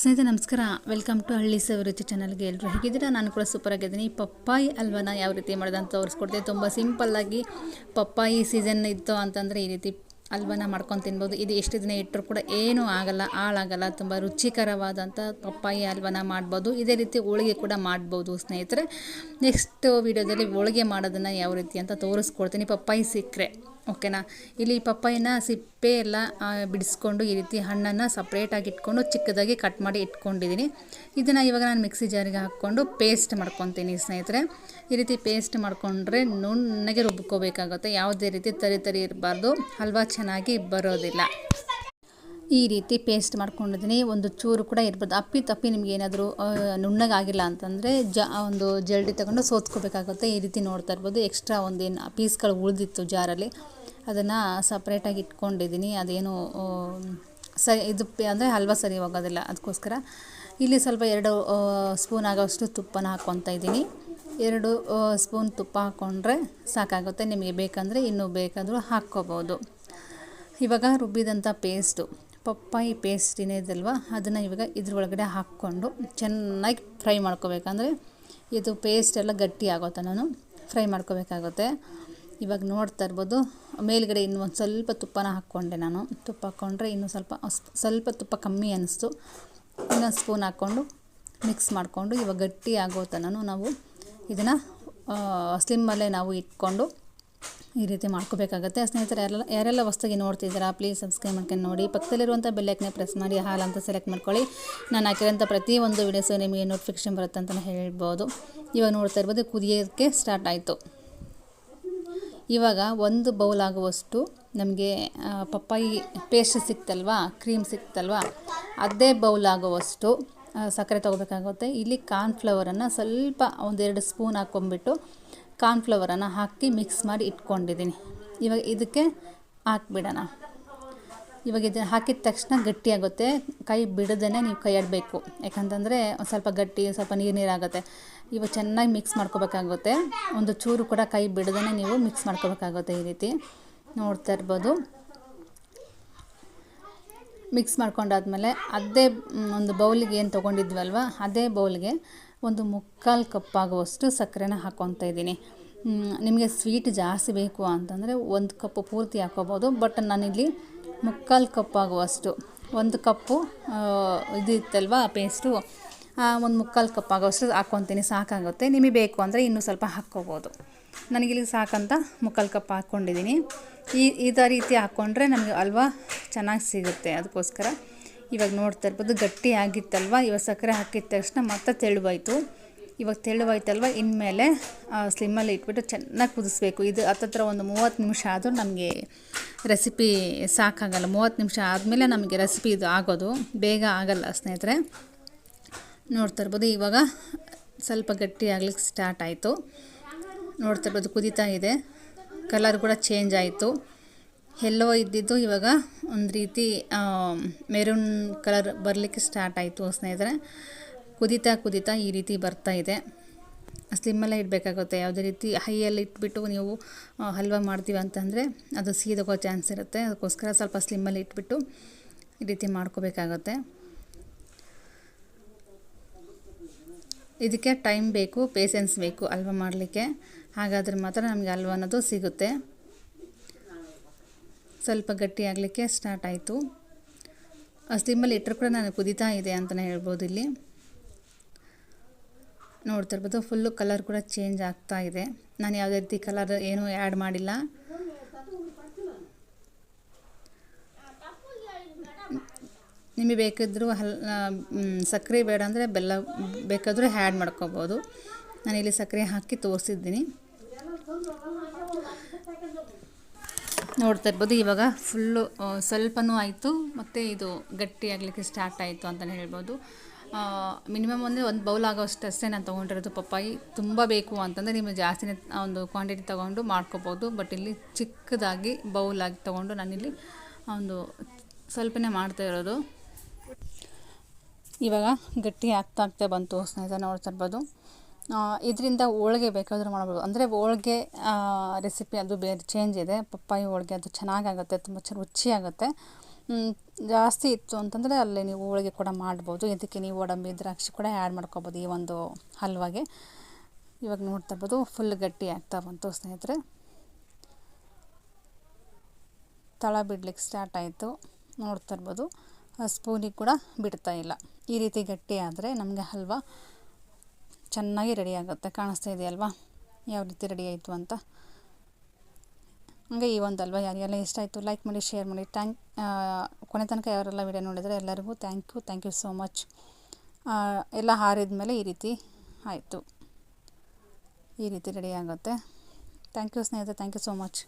ಸ್ನೇಹಿತರೆ, ನಮಸ್ಕಾರ. Welcome to ಹಳ್ಳಿ ಸವಿರುಚಿ ಚಾನಲ್ಗೆ ಎಲ್ಲರೂ ಹೇಗಿದ್ದೀರಾ? ನಾನು ಕೂಡ ಸೂಪರ್ ಆಗಿದ್ದೀನಿ. ಪಪ್ಪಾಯಿ ಅಲ್ವಾನ ಯಾವ ರೀತಿ ಮಾಡೋದಂತ ತೋರಿಸ್ಕೊಡ್ತೀನಿ ತುಂಬ ಸಿಂಪಲ್ಲಾಗಿ ಪಪ್ಪಾಯಿ ಸೀಸನ್ ಇತ್ತು ಅಂತಂದರೆ ಈ ರೀತಿ ಅಲ್ವಾನ ಮಾಡ್ಕೊಂಡು ತಿನ್ಬೋದು. ಇದು ಎಷ್ಟು ದಿನ ಇಟ್ಟರು ಕೂಡ ಏನೂ ಆಗಲ್ಲ, ಹಾಳಾಗಲ್ಲ. ತುಂಬ ರುಚಿಕರವಾದಂಥ ಪಪ್ಪಾಯಿ ಅಲ್ವಾನ ಮಾಡ್ಬೋದು. ಇದೇ ರೀತಿ ಹೋಳಿಗೆ ಕೂಡ ಮಾಡ್ಬೋದು ಸ್ನೇಹಿತರೆ. ನೆಕ್ಸ್ಟ್ ವೀಡಿಯೋದಲ್ಲಿ ಹೋಳಿಗೆ ಮಾಡೋದನ್ನು ಯಾವ ರೀತಿ ಅಂತ ತೋರಿಸ್ಕೊಡ್ತೀನಿ. ಪಪ್ಪಾಯಿ ಸಿಕ್ಕರೆ ಓಕೆನಾ? ಇಲ್ಲಿ ಪಪ್ಪಾಯಿನ ಸಿಪ್ಪೆ ಎಲ್ಲ ಬಿಡಿಸ್ಕೊಂಡು ಈ ರೀತಿ ಹಣ್ಣನ್ನು ಸಪ್ರೇಟಾಗಿ ಇಟ್ಕೊಂಡು ಚಿಕ್ಕದಾಗಿ ಕಟ್ ಮಾಡಿ ಇಟ್ಕೊಂಡಿದ್ದೀನಿ ಇದನ್ನು ಇವಾಗ ನಾನು ಮಿಕ್ಸಿ ಜಾರಿಗೆ ಹಾಕ್ಕೊಂಡು ಪೇಸ್ಟ್ ಮಾಡ್ಕೊತೀನಿ ಸ್ನೇಹಿತರೆ. ಈ ರೀತಿ ಪೇಸ್ಟ್ ಮಾಡಿಕೊಂಡ್ರೆ ನುಣ್ಣಗೆ ರುಬ್ಕೋಬೇಕಾಗುತ್ತೆ. ಯಾವುದೇ ರೀತಿ ತರಿ ತರಿ ಇರಬಾರ್ದು. ಹಲ್ವಾ ಚೆನ್ನಾಗಿ ಬರೋದಿಲ್ಲ. ಈ ರೀತಿ ಪೇಸ್ಟ್ ಮಾಡ್ಕೊಂಡಿದ್ದೀನಿ ಒಂದು ಚೂರು ಕೂಡ ಇರ್ಬೋದು ಅಪ್ಪಿ ತಪ್ಪಿ ನಿಮ್ಗೆ ಏನಾದರೂ ನುಣ್ಣಗಾಗಿಲ್ಲ ಅಂತಂದರೆ ಜ ಒಂದು ಜಲ್ಡಿ ತಗೊಂಡು ಸೋತ್ಕೋಬೇಕಾಗುತ್ತೆ. ಈ ರೀತಿ ನೋಡ್ತಾ ಇರ್ಬೋದು. ಎಕ್ಸ್ಟ್ರಾ ಒಂದೇನು ಪೀಸ್ಗಳು ಉಳಿದಿತ್ತು ಜಾರಲ್ಲಿ. ಅದನ್ನು ಸಪ್ರೇಟಾಗಿ ಇಟ್ಕೊಂಡಿದ್ದೀನಿ. ಅದೇನು ಸ, ಇದು ಅಂದರೆ ಹಲ್ವ ಸರಿ ಹೋಗೋದಿಲ್ಲ. ಅದಕ್ಕೋಸ್ಕರ ಇಲ್ಲಿ ಸ್ವಲ್ಪ ಎರಡು ಸ್ಪೂನ್ ಆಗೋಷ್ಟು ತುಪ್ಪನ ಹಾಕ್ಕೊತಾ ಇದ್ದೀನಿ. ಎರಡು ಸ್ಪೂನ್ ತುಪ್ಪ ಹಾಕ್ಕೊಂಡ್ರೆ ಸಾಕಾಗುತ್ತೆ. ನಿಮಗೆ ಬೇಕಂದರೆ ಇನ್ನೂ ಬೇಕಾದರೂ ಹಾಕ್ಕೋಬೋದು. ಇವಾಗ ರುಬ್ಬಿದಂಥ ಪೇಸ್ಟು ಪಪ್ಪಾಯಿ ಪೇಸ್ಟ್ ಏನಿದಲ್ವ ಅದನ್ನು ಇವಾಗ ಇದ್ರೊಳಗಡೆ ಹಾಕ್ಕೊಂಡು ಚೆನ್ನಾಗಿ ಫ್ರೈ ಮಾಡ್ಕೋಬೇಕಂದ್ರೆ ಇದು ಪೇಸ್ಟ್ ಎಲ್ಲ ಗಟ್ಟಿ ಆಗುತ್ತೆ ನಾನು ಫ್ರೈ ಮಾಡ್ಕೋಬೇಕಾಗುತ್ತೆ. ಇವಾಗ ನೋಡ್ತಾ ಇರ್ಬೋದು, ಮೇಲ್ಗಡೆ ಇನ್ನು ಒಂದು ಸ್ವಲ್ಪ ತುಪ್ಪನ ಹಾಕ್ಕೊಂಡೆ ನಾನು. ತುಪ್ಪ ಹಾಕ್ಕೊಂಡ್ರೆ ಇನ್ನೂ ಸ್ವಲ್ಪ ಸ್ವಲ್ಪ ತುಪ್ಪ ಕಮ್ಮಿ ಅನ್ನಿಸ್ತು ಇನ್ನೊಂದು ಸ್ಪೂನ್ ಹಾಕ್ಕೊಂಡು ಮಿಕ್ಸ್ ಮಾಡಿಕೊಂಡು ಇವಾಗ ಗಟ್ಟಿ ಆಗೋ ತನಕ ನಾವು ಇದನ್ನು ಸ್ಲಿಮ್ಮಲ್ಲೇ ನಾವು ಇಟ್ಕೊಂಡು ಈ ರೀತಿ ಮಾಡ್ಕೋಬೇಕಾಗತ್ತೆ. ಸ್ನೇಹಿತರೆ, ಯಾರೆಲ್ಲ ಯಾರೆಲ್ಲ ಹೊಸ್ದಾಗಿ ನೋಡ್ತಿದ್ದೀರಾ ಪ್ಲೀಸ್ ಸಬ್ಸ್ಕ್ರೈಬ್ ಮಾಡ್ಕೊಂಡು ನೋಡಿ. ಪಕ್ಕದಲ್ಲಿರುವಂಥ ಬೆಲ್ಲೈಕನ್ನೇ ಪ್ರೆಸ್ ಮಾಡಿ, ಹಾಲು ಅಂತ ಸೆಲೆಕ್ಟ್ ಮಾಡ್ಕೊಳ್ಳಿ. ನಾನು ಹಾಕಿರೋಂಥ ಪ್ರತಿಯೊಂದು ವೀಡಿಯೋಸು ನಿಮಗೆ ನೋಟಿಫಿಕೇಷನ್ ಬರುತ್ತೆ ಅಂತಲೇ ಹೇಳ್ಬೋದು. ಇವಾಗ ನೋಡ್ತಾ ಇರ್ಬೋದು, ಕುದಿಯೋದಕ್ಕೆ ಸ್ಟಾರ್ಟ್ ಆಯಿತು. ಇವಾಗ ಒಂದು ಬೌಲ್ ಆಗುವಷ್ಟು ನಮಗೆ ಪಪ್ಪಾಯಿ ಪೇಸ್ಟ್ ಸಿಕ್ತಲ್ವಾ ಕ್ರೀಮ್ ಸಿಕ್ತಲ್ವಾ, ಅದೇ ಬೌಲ್ ಆಗುವಷ್ಟು ಸಕ್ಕರೆ ತೊಗೋಬೇಕಾಗುತ್ತೆ. ಇಲ್ಲಿ ಕಾರ್ನ್ಫ್ಲವರನ್ನು ಸ್ವಲ್ಪ ಒಂದೆರಡು ಸ್ಪೂನ್ ಹಾಕ್ಕೊಂಬಿಟ್ಟು ಕಾರ್ನ್ಫ್ಲವರನ್ನು ಹಾಕಿ ಮಿಕ್ಸ್ ಮಾಡಿ ಇಟ್ಕೊಂಡಿದ್ದೀನಿ. ಇವಾಗ ಇದಕ್ಕೆ ಹಾಕ್ಬಿಡೋಣ. ಇವಾಗ ಇದನ್ನು ಹಾಕಿದ ತಕ್ಷಣ ಗಟ್ಟಿಯಾಗುತ್ತೆ ಕೈ ಬಿಡದೇ ನೀವು ಕೈ ಆಡಬೇಕು ಯಾಕಂತಂದರೆ ಒಂದು ಸ್ವಲ್ಪ ಗಟ್ಟಿ ಸ್ವಲ್ಪ ನೀರು ನೀರಾಗುತ್ತೆ ಇವಾಗ ಚೆನ್ನಾಗಿ ಮಿಕ್ಸ್ ಮಾಡ್ಕೋಬೇಕಾಗುತ್ತೆ. ಒಂದು ಚೂರು ಕೂಡ ಕೈ ಬಿಡದೇ ನೀವು ಮಿಕ್ಸ್ ಮಾಡ್ಕೋಬೇಕಾಗುತ್ತೆ ಈ ರೀತಿ. ನೋಡ್ತಾ ಇರ್ಬೋದು. ಮಿಕ್ಸ್ ಮಾಡ್ಕೊಂಡಾದ್ಮೇಲೆ ಅದೇ ಒಂದು ಬೌಲಿಗೆ ಏನು ತೊಗೊಂಡಿದ್ವಲ್ವ? ಅದೇ ಬೌಲ್ಗೆ ಒಂದು ಮುಕ್ಕಾಲು ಕಪ್ ಆಗುವಷ್ಟು ಸಕ್ಕರೆನ ಹಾಕ್ಕೊತಾ ಇದ್ದೀನಿ. ನಿಮಗೆ ಸ್ವೀಟ್ ಜಾಸ್ತಿ ಬೇಕು ಅಂತಂದರೆ ಒಂದು ಕಪ್ ಪೂರ್ತಿ ಹಾಕ್ಕೋಬೋದು. ಬಟ್ ನಾನಿಲ್ಲಿ ಮುಕ್ಕಾಲು ಕಪ್ ಆಗುವಷ್ಟು ಒಂದು ಕಪ್ಪು ಇದು ಇತ್ತಲ್ವ ಪೇಸ್ಟು ಒಂದು ಮುಕ್ಕಾಲು ಕಪ್ ಆಗೋಷ್ಟು ಹಾಕ್ಕೊತೀನಿ, ಸಾಕಾಗುತ್ತೆ. ನಿಮಗೆ ಬೇಕು ಅಂದರೆ ಇನ್ನೂ ಸ್ವಲ್ಪ ಹಾಕ್ಕೋಬೋದು. ನನಗಿಲ್ಲಿ ಸಾಕಂತ ಮುಕ್ಕಾಲು ಕಪ್ ಹಾಕ್ಕೊಂಡಿದ್ದೀನಿ. ಈ, ಇದೇ ರೀತಿ ಹಾಕ್ಕೊಂಡ್ರೆ ನಮಗೆ ಹಲ್ವಾ ಚೆನ್ನಾಗಿ ಸಿಗುತ್ತೆ ಅದಕ್ಕೋಸ್ಕರ. ಇವಾಗ ನೋಡ್ತಾ ಇರ್ಬೋದು ಗಟ್ಟಿ ಆಗಿತ್ತಲ್ವ ಇವಾಗ ಸಕ್ಕರೆ ಹಾಕಿದ ತಕ್ಷಣ ಮತ್ತೆ ತೆಳುವಾಯಿತು. ಇವಾಗ ತೆಳುವಾಯ್ತಲ್ವ? ಇನ್ಮೇಲೆ ಸ್ಲಿಮ್ಮಲ್ಲಿ ಇಟ್ಬಿಟ್ಟು ಚೆನ್ನಾಗಿ ಕುದಿಸ್ಬೇಕು. ಇದು ಹತ್ತತ್ರ ಒಂದು ಮೂವತ್ತು ನಿಮಿಷ ಆದರೂ ನಮಗೆ ರೆಸಿಪಿ ಸಾಕಾಗಲ್ಲ. ಮೂವತ್ತು ನಿಮಿಷ ಆದಮೇಲೆ ನಮಗೆ ರೆಸಿಪಿ ಇದು ಆಗೋದು. ಬೇಗ ಆಗಲ್ಲ ಸ್ನೇಹಿತರೆ. ನೋಡ್ತಾ ಇರ್ಬೋದು, ಇವಾಗ ಸ್ವಲ್ಪ ಗಟ್ಟಿ ಆಗ್ಲಿಕ್ಕೆ ಸ್ಟಾರ್ಟ್ ಆಯಿತು. ನೋಡ್ತಾ ಇರ್ಬೋದು, ಕುದೀತಾ ಇದೆ. ಕಲರ್ ಕೂಡ ಚೇಂಜ್ ಆಯಿತು. ಎಲ್ಲೋ ಇದ್ದಿದ್ದು ಇವಾಗ ಒಂದು ರೀತಿ ಮೆರೂನ್ ಕಲರ್ ಬರಲಿಕ್ಕೆ ಸ್ಟಾರ್ಟ್ ಆಯಿತು ಸ್ನೇಹಿತರೆ. ಕುದೀತಾ ಕುದಿತಾ ಈ ರೀತಿ ಬರ್ತಾ ಇದೆ. ಸ್ಲಿಮ್ಮಲ್ಲೇ ಇಡಬೇಕಾಗುತ್ತೆ. ಯಾವುದೇ ರೀತಿ ಹೈಯಲ್ಲಿ ಇಟ್ಬಿಟ್ಟು ನೀವು ಹಲ್ವಾ ಮಾಡ್ತೀವಿ ಅಂತಂದರೆ ಅದು ಸೀದೋಗೋ ಚಾನ್ಸ್ ಇರುತ್ತೆ. ಅದಕ್ಕೋಸ್ಕರ ಸ್ವಲ್ಪ ಸ್ಲಿಮ್ಮಲ್ಲಿ ಇಟ್ಬಿಟ್ಟು ಈ ರೀತಿ ಮಾಡ್ಕೋಬೇಕಾಗತ್ತೆ. ಇದಕ್ಕೆ ಟೈಮ್ ಬೇಕು, ಪೇಷನ್ಸ್ ಬೇಕು ಹಲ್ವ ಮಾಡಲಿಕ್ಕೆ. ಹಾಗಾದರೆ ಮಾತ್ರ ನಮಗೆ ಹಲ್ವ ಅನ್ನೋದು ಸಿಗುತ್ತೆ. ಸ್ವಲ್ಪ ಗಟ್ಟಿ ಆಗಲಿಕ್ಕೆ ಸ್ಟಾರ್ಟ್ ಆಯಿತು. ಸ್ಲಿಮ್ಮಲ್ಲಿ ಇಟ್ಟರು ಕೂಡ ನಾನು ಕುದಿತಾ ಇದೆ ಅಂತಲೇ ಹೇಳ್ಬೋದು ಇಲ್ಲಿ. ನೋಡ್ತಾ ಇರ್ಬೋದು. ಫುಲ್ಲು ಕಲರ್ ಕೂಡ ಚೇಂಜ್ ಆಗ್ತಾ ಇದೆ. ನಾನು ಯಾವುದೇ ರೀತಿ ಕಲರ್ ಏನೂ ಆ್ಯಡ್ ಮಾಡಿಲ್ಲ. ನಿಮಗೆ ಬೇಕಿದ್ದರೂ ಹಲ್ ಸಕ್ಕರೆ ಬೇಡ ಅಂದರೆ ಬೆಲ್ಲ ಬೇಕಾದರೂ ಆ್ಯಡ್ ಮಾಡ್ಕೋಬೋದು. ನಾನಿಲ್ಲಿ ಸಕ್ಕರೆ ಹಾಕಿ ತೋರಿಸಿದ್ದೀನಿ. ನೋಡ್ತಾ ಇರ್ಬೋದು, ಇವಾಗ ಫುಲ್ಲು ಸ್ವಲ್ಪನೂ ಆಯಿತು. ಮತ್ತು ಇದು ಗಟ್ಟಿ ಆಗಲಿಕ್ಕೆ ಸ್ಟಾರ್ಟ್ ಆಯಿತು ಅಂತಲೇ ಹೇಳ್ಬೋದು. ಮಿನಿಮಮ್ ಅಂದರೆ ಒಂದು ಬೌಲ್ ಆಗೋಷ್ಟು ಅಷ್ಟೇ ನಾನು ತೊಗೊಂಡಿರೋದು ಪಪ್ಪಾಯಿ. ತುಂಬ ಬೇಕು ಅಂತಂದರೆ ನಿಮಗೆ ಜಾಸ್ತಿನೇ ಒಂದು ಕ್ವಾಂಟಿಟಿ ತೊಗೊಂಡು ಮಾಡ್ಕೋಬೋದು. ಬಟ್ ಇಲ್ಲಿ ಚಿಕ್ಕದಾಗಿ ಬೌಲಾಗಿ ತೊಗೊಂಡು ನಾನಿಲ್ಲಿ ಒಂದು ಸ್ವಲ್ಪನೇ ಮಾಡ್ತಾ ಇರೋದು. ಇವಾಗ ಗಟ್ಟಿ ಆಗ್ತಾ ಆಗ್ತಾ ಬಂತು ಸ್ನೇಹಿತರೆ, ನೋಡ್ತಾ ಇರ್ಬೋದು. ಇದರಿಂದ ಹೋಳ್ಗೆ ಬೇಕಾದರೂ ಮಾಡ್ಬೋದು. ಅಂದರೆ ಹೋಳ್ಗೆ ರೆಸಿಪಿ ಅದು ಬೇರೆ ಚೇಂಜ್ ಇದೆ. ಪಪ್ಪಾಯಿ ಹೋಳಿಗೆ ಅದು ಚೆನ್ನಾಗಾಗುತ್ತೆ, ತುಂಬ ರುಚಿಯಾಗುತ್ತೆ. ಜಾಸ್ತಿ ಇತ್ತು ಅಂತಂದರೆ ಅಲ್ಲಿ ನೀವು ಹೋಳಿಗೆ ಕೂಡ ಮಾಡ್ಬೋದು. ಇದಕ್ಕೆ ನೀವು ಗೋಡಂಬಿ ದ್ರಾಕ್ಷಿ ಕೂಡ ಆ್ಯಡ್ ಮಾಡ್ಕೊಬೋದು ಈ ಒಂದು ಹಲ್ವಾಗೆ. ಇವಾಗ ನೋಡ್ತಾ ಇರ್ಬೋದು ಫುಲ್ ಗಟ್ಟಿ ಆಗ್ತಾ ಬಂತು ಸ್ನೇಹಿತರೆ. ತಳ ಬಿಡ್ಲಿಕ್ಕೆ ಸ್ಟಾರ್ಟ್ ಆಯಿತು. ನೋಡ್ತಾ ಇರ್ಬೋದು ಸ್ಪೂನಿಗೆ ಕೂಡ ಬಿಡ್ತಾ ಇಲ್ಲ. ಈ ರೀತಿ ಗಟ್ಟಿ ಆದರೆ ನಮಗೆ ಹಲ್ವ ಚೆನ್ನಾಗಿ ರೆಡಿ ಆಗುತ್ತೆ. ಕಾಣಿಸ್ತಾ ಇದೆಯಲ್ವಾ? ಯಾವ ರೀತಿ ರೆಡಿ ಆಯಿತು ಅಂತ? ಹಂಗೆ ಈ ಒಂದು ಅಲ್ವಾ ಯಾರಿಗೆಲ್ಲ ಇಷ್ಟ ಆಯಿತು ಲೈಕ್ ಮಾಡಿ ಶೇರ್ ಮಾಡಿ. ಟ್ಯಾಂಕ್ ಕೊನೆ ತನಕ ಯಾರೆಲ್ಲ ವಿಡಿಯೋ ನೋಡಿದರೆ ಎಲ್ಲರಿಗೂ thank you thank you so much ಎಲ್ಲ ಹಾರಿದ ಮೇಲೆ ಈ ರೀತಿ ಆಯಿತು. ಈ ರೀತಿ ರೆಡಿ ಆಗುತ್ತೆ. ಥ್ಯಾಂಕ್ ಯು ಸ್ನೇಹಿತರೆ ಥ್ಯಾಂಕ್ ಯು ಸೋ ಮಚ್